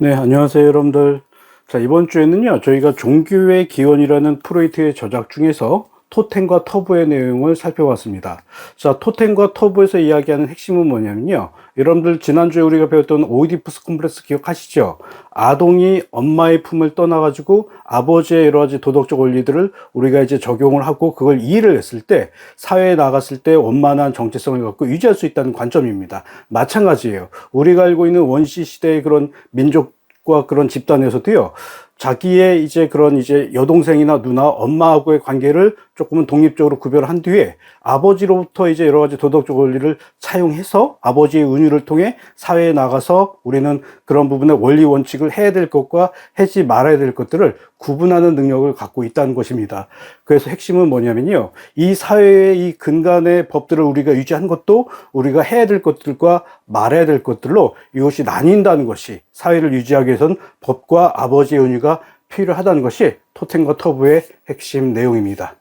네, 안녕하세요, 여러분들. 자, 이번 주에는요, 저희가 종교의 기원이라는 프로이트의 저작 중에서 토템과 터부의 내용을 살펴봤습니다. 자, 토템과 터부에서 이야기하는 핵심은 뭐냐면요. 여러분들 지난주에 우리가 배웠던 오이디푸스 콤플렉스 기억하시죠? 아동이 엄마의 품을 떠나가지고 아버지의 여러 가지 도덕적 원리들을 우리가 이제 적용을 하고 그걸 이해를 했을 때 사회에 나갔을 때 원만한 정체성을 갖고 유지할 수 있다는 관점입니다. 마찬가지예요. 우리가 알고 있는 원시 시대의 그런 민족 과 그런 집단에서도요. 자기의 이제 그런 이제 여동생이나 누나, 엄마하고의 관계를 조금은 독립적으로 구별한 뒤에 아버지로부터 이제 여러 가지 도덕적 원리를 차용해서 아버지의 은유를 통해 사회에 나가서 우리는 그런 부분의 원리 원칙을 해야 될 것과 하지 말아야 될 것들을 구분하는 능력을 갖고 있다는 것입니다. 그래서 핵심은 뭐냐면요. 이 사회의 이 근간의 법들을 우리가 유지한 것도 우리가 해야 될 것들과 말해야 될 것들로 이것이 나뉜다는 것이 사회를 유지하기 위해서는 법과 아버지의 은유가 필요하다는 것이 토템과 터부의 핵심 내용입니다.